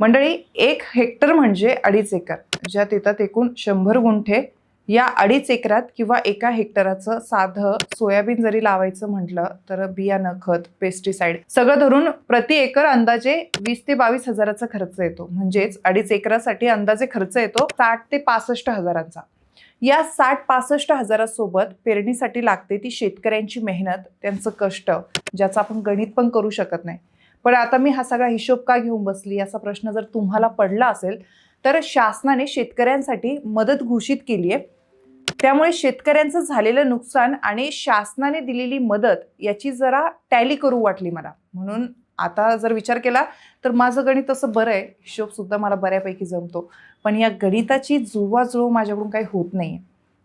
मंडळी एक हेक्टर म्हणजे अडीच एकर. ज्यात येतात एकूण शंभर गुंठे. या अडीच एकरात किंवा एका हेक्टराचं साधं सोयाबीन जरी लावायचं म्हटलं तर बियाणं खत पेस्टिसाइड सगळं धरून प्रति एकर अंदाजे वीस ते बावीस हजाराचा खर्च येतो. म्हणजेच अडीच एकरासाठी अंदाजे खर्च येतो साठ ते पासष्ट हजारांचा. या साठ पासष्ट हजारासोबत पेरणीसाठी लागते ती शेतकऱ्यांची मेहनत त्यांचं कष्ट ज्याचं आपण गणित पण करू शकत नाही. पण आता मी हा सगळा हिशोब का घेऊन बसली? असा प्रश्न जर तुम्हाला पडला असेल तर शासनाने शेतकऱ्यांसाठी मदत घोषित केली आहे त्यामुळे शेतकऱ्यांचं झालेलं नुकसान आणि शासनाने दिलेली मदत याची जरा टॅली करू वाटली मला. म्हणून आता जर विचार केला तर माझं गणित तसं बरं आहे. हिशोबसुद्धा मला बऱ्यापैकी जमतो. पण या गणिताची जुळवाजुळव माझ्याकडून काही होत नाही आहे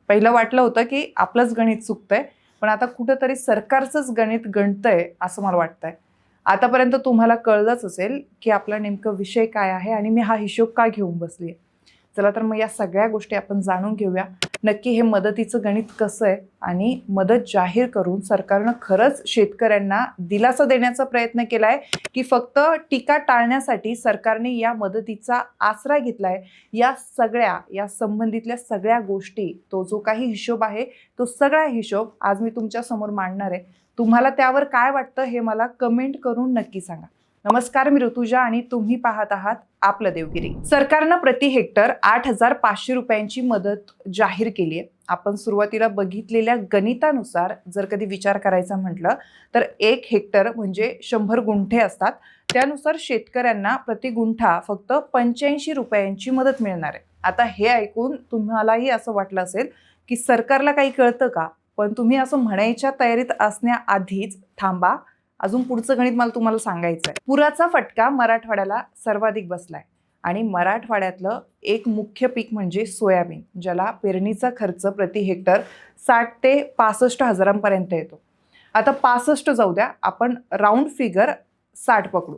पहिलं वाटलं होतं की आपलंच गणित चुकतंय पण आता कुठंतरी सरकारचंच गणित गणतंय असं मला वाटतंय. आतापर्यंत तुम्हाला कळलंच असेल की आपला नेमकं विषय काय आहे आणि मी हा हिशोब का घेऊन बसली आहे चला तर मग या सगळ्या गोष्टी आपण जाणून घेऊया. नक्की हे मदतीचं गणित कसं आहे आणि मदत जाहीर करून सरकारनं खरंच शेतकऱ्यांना दिलासा देण्याचा प्रयत्न केलाय की फक्त टीका टाळण्यासाठी सरकारने या मदतीचा आसरा घेतलाय. या सगळ्या या संबंधितल्या सगळ्या गोष्टी तो जो काही हिशोब आहे तो सगळा हिशोब आज मी तुमच्यासमोर मांडणार आहे. तुम्हाला त्यावर काय वाटतं हे मला कमेंट करून नक्की सांगा. नमस्कार मी ऋतुजा आणि तुम्ही पाहत आहात आपलं देवगिरी. सरकारनं प्रति हेक्टर आठ हजार पाचशे रुपयांची मदत जाहीर केली आहे. आपण सुरुवातीला बघितलेल्या गणितानुसार जर कधी विचार करायचा म्हटलं तर एक हेक्टर म्हणजे शंभर गुंठे असतात. त्यानुसार शेतकऱ्यांना प्रति गुंठा फक्त पंच्याऐंशी रुपयांची मदत मिळणार आहे. आता हे ऐकून तुम्हालाही असं वाटलं असेल की सरकारला काही कळतं का? पण तुम्ही असं म्हणायच्या तयारीत असण्याआधीच थांबा. अजून पुढचं गणित मला तुम्हाला सांगायचं आहे पुराचा फटका मराठवाड्याला सर्वाधिक बसलाय. आणि मराठवाड्यातलं एक मुख्य पीक म्हणजे सोयाबीन ज्याला पेरणीचा खर्च प्रति हेक्टर साठ ते पासष्ट हजारांपर्यंत येतो. आता पासष्ट जाऊ द्या आपण राऊंड फिगर साठ पकडू.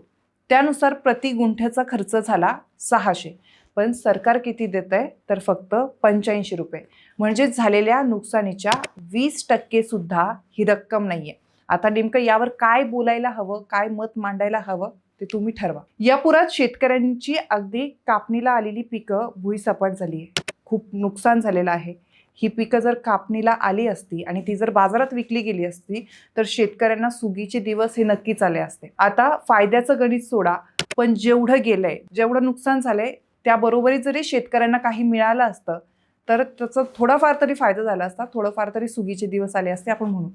त्यानुसार प्रति गुंठ्याचा खर्च झाला सहाशे. पण सरकार किती देत आहे तर फक्त पंच्याऐंशी रुपये. म्हणजे झालेल्या नुकसानीच्या वीस टक्केसुद्धा ही रक्कम नाही आहे आता नेमकं यावर काय बोलायला हवं काय मत मांडायला हवं ते तुम्ही ठरवा. या पुरात शेतकऱ्यांची अगदी कापणीला आलेली पिकं भुईसपाट झाली आहे. खूप नुकसान झालेलं आहे. ही पिकं जर कापणीला आली असती आणि ती जर बाजारात विकली गेली असती तर शेतकऱ्यांना सुगीचे दिवस हे नक्कीच आले असते. आता फायद्याचं गणित सोडा पण जेवढं गेलंय जेवढं नुकसान झालंय त्याबरोबरी जरी शेतकऱ्यांना काही मिळालं असतं तर त्याचा थोडाफार तरी फायदा झाला असता थोडंफार तरी सुगीचे दिवस आले असते आपण म्हणू.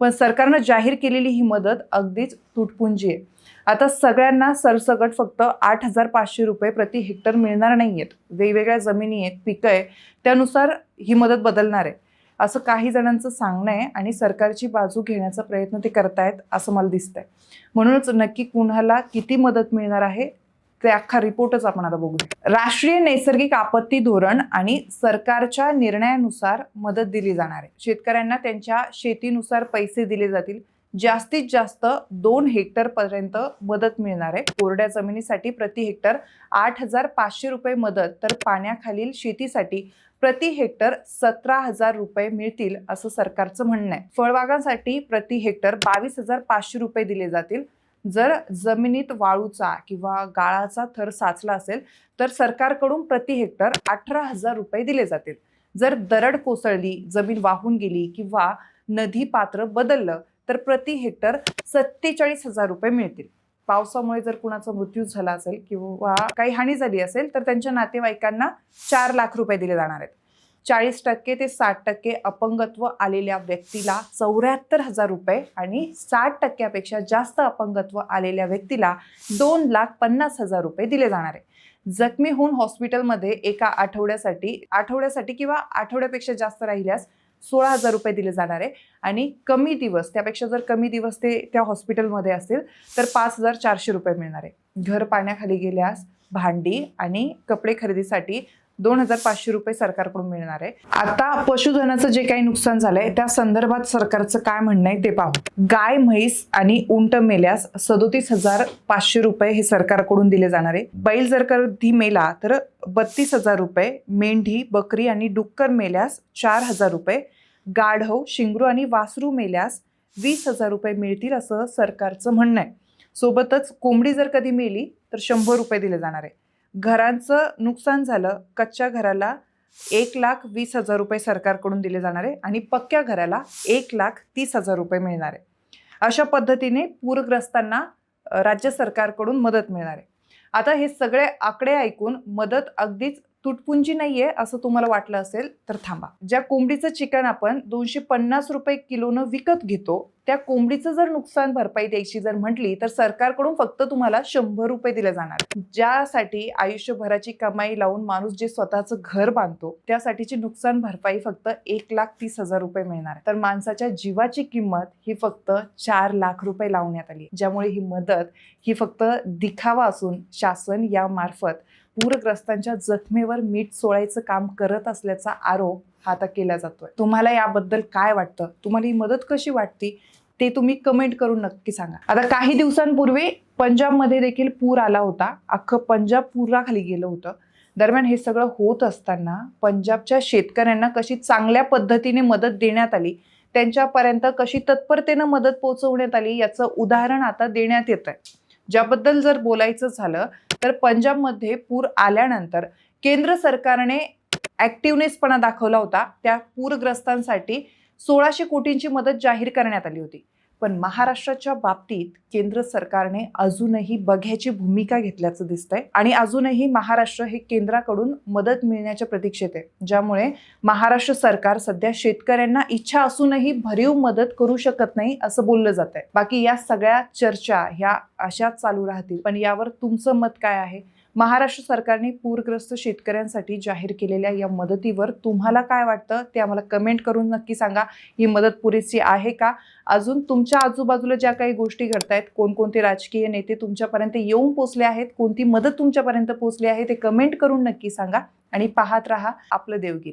पण सरकारनं जाहीर केलेली ही मदत अगदीच तुटपुंजी आहे. आता सगळ्यांना सरसकट फक्त आठ हजार पाचशे रुपये प्रति हेक्टर मिळणार नाही आहेत वेगवेगळ्या जमिनी आहेत पिकं आहे त्यानुसार ही मदत बदलणार आहे. असं काही जणांचं सांगणं आहे आणि सरकारची बाजू घेण्याचा प्रयत्न ते करतायत असं मला दिसतंय. म्हणूनच नक्की कुणाला किती मदत मिळणार आहे ते अख्खा रिपोर्टच आपण आता बघूया. राष्ट्रीय नैसर्गिक आपत्ती धोरण आणि सरकारच्या निर्णयानुसार मदत दिली जाणार आहे. शेतकऱ्यांना त्यांच्या शेतीनुसार पैसे दिले जातील. जास्तीत जास्त दोन हेक्टर पर्यंत मदत मिळणार आहे. कोरड्या जमिनीसाठी प्रति हेक्टर आठ हजार पाचशे रुपये मदत तर पाण्याखालील शेतीसाठी प्रति हेक्टर सतरा हजार रुपये मिळतील असं सरकारचं म्हणणं आहे. फळबागांसाठी प्रति हेक्टर बावीस हजार पाचशे रुपये दिले जातील. जर जमिनीत वाळूचा किंवा गाळाचा थर साचला असेल तर सरकारकडून प्रति हेक्टर अठरा हजार रुपये दिले जातील. जर दरड कोसळली जमीन वाहून गेली किंवा नदी पात्र बदललं तर प्रति हेक्टर सत्तेचाळीस हजार रुपये मिळतील. पावसामुळे जर कुणाचा मृत्यू झाला असेल किंवा काही हानी झाली असेल तर त्यांच्या नातेवाईकांना चार लाख रुपये दिले जाणार आहेत. चाळीस टक्के ते साठ टक्के अपंगत्व आलेल्या व्यक्तीला चौऱ्याहत्तर हजार रुपये आणि साठ टक्क्यापेक्षा जास्त अपंगत्व आलेल्या व्यक्तीला दोन लाख पन्नास हजार रुपये दिले जाणार आहे. जखमी होऊन हॉस्पिटलमध्ये एका आठवड्यासाठी आठवड्यासाठी किंवा आठवड्यापेक्षा जास्त राहिल्यास सोळा हजार रुपये दिले जाणार आहे. आणि कमी दिवस त्यापेक्षा जर कमी दिवस ते त्या हॉस्पिटलमध्ये असतील तर पाच हजार चारशे रुपये मिळणार आहे. घर पाण्याखाली गेल्यास भांडी आणि कपडे खरेदीसाठी दोन हजार पाचशे रुपये सरकारकडून मिळणार आहे. आता पशुधनाचं जे काही नुकसान झालंय त्या संदर्भात सरकारचं काय म्हणणं आहे ते पाहू. गाय म्हैस आणि उंट मेल्यास सदोतीस हजार पाचशे रुपये हे सरकारकडून दिले जाणार आहे. बैल जर कधी मेला तर बत्तीस हजार रुपये मेंढी बकरी आणि डुक्कर मेल्यास चार हजार रुपये गाढव शिंगरू आणि वासरू मेल्यास वीस हजार रुपये मिळतील असं सरकारचं म्हणणं आहे. सोबतच कोंबडी जर कधी मेली तर शंभर रुपये दिले जाणार आहे. घरांचं नुकसान झालं कच्च्या घराला एक लाख वीस हजार रुपये सरकारकडून दिले जाणार आहे आणि पक्क्या घराला एक लाख तीस हजार रुपये मिळणार. आहे अशा पद्धतीने पूरग्रस्तांना राज्य सरकारकडून मदत मिळणार. आहे आता हे सगळे आकडे ऐकून मदत अगदीच तुटपुंजी नाहीये असं तुम्हाला वाटलं असेल तर थांबा. ज्या कोंबडीचं चिकन आपण दोनशे पन्नास रुपये किलोनं विकत घेतो त्या कोंबडीचं जर नुकसान भरपाई द्यायची जर म्हटली तर सरकारकडून फक्त तुम्हाला शंभर रुपये दिले जाणार. ज्यासाठी आयुष्यभराची कमाई लावून माणूस जे स्वतःचं घर बांधतो त्यासाठीची नुकसान भरपाई फक्त एक लाख तीस हजार रुपये मिळणार तर माणसाच्या जीवाची किंमत ही फक्त चार लाख रुपये लावण्यात आली ज्यामुळे ही मदत ही फक्त दिखावा असून शासन यामार्फत पूरग्रस्तांच्या जखमेवर मीठ सोळायचं काम करत असल्याचा आरोप हा आता केला जातोय. तुम्हाला याबद्दल काय वाटतं? तुम्हाला ही मदत कशी वाटती? ते तुम्ही कमेंट करून नक्की सांगा. आता काही दिवसांपूर्वी पंजाबमध्ये देखील पूर आला होता. अख्खं पंजाब पुराखाली गेलं होतं. दरम्यान हे सगळं होत असताना पंजाबच्या शेतकऱ्यांना कशी चांगल्या पद्धतीने मदत देण्यात आली त्यांच्यापर्यंत कशी तत्परतेनं मदत पोहोचवण्यात आली याचं उदाहरण आता देण्यात येत आहे ज्याबद्दल जर बोलायचं झालं तर पंजाबमध्ये पूर आल्यानंतर केंद्र सरकारने ॲक्टिव्हनेसपणा दाखवला होता. त्या पूरग्रस्तांसाठी सोळाशे कोटींची मदत जाहीर करण्यात आली होती. पण महाराष्ट्राच्या बाबतीत केंद्र सरकारने अजूनही बघ्याची भूमिका घेतल्याचं दिसतंय. आणि अजूनही महाराष्ट्र हे केंद्राकडून मदत मिळण्याच्या प्रतीक्षेत आहे. ज्यामुळे महाराष्ट्र सरकार सध्या शेतकऱ्यांना इच्छा असूनही भरीव मदत करू शकत नाही असं बोललं जात आहे बाकी या सगळ्या चर्चा ह्या अशाच चालू राहतील. पण यावर तुमचं मत काय आहे? महाराष्ट्र सरकारने पूरग्रस्त शेतकऱ्यांसाठी जाहीर केलेल्या या मदतीवर तुम्हाला काय वाटतं? ते आम्हाला कमेंट करून नक्की सांगा. ही मदत पुरेशी आहे का? अजून तुमच्या आजूबाजूला ज्या काही गोष्टी घडतायत कोणकोणते राजकीय नेते तुमच्यापर्यंत येऊन पोचले आहेत कोणती मदत तुमच्यापर्यंत पोचली आहे ते कमेंट करून नक्की सांगा आणि पाहत राहा आपलं देवगिरी.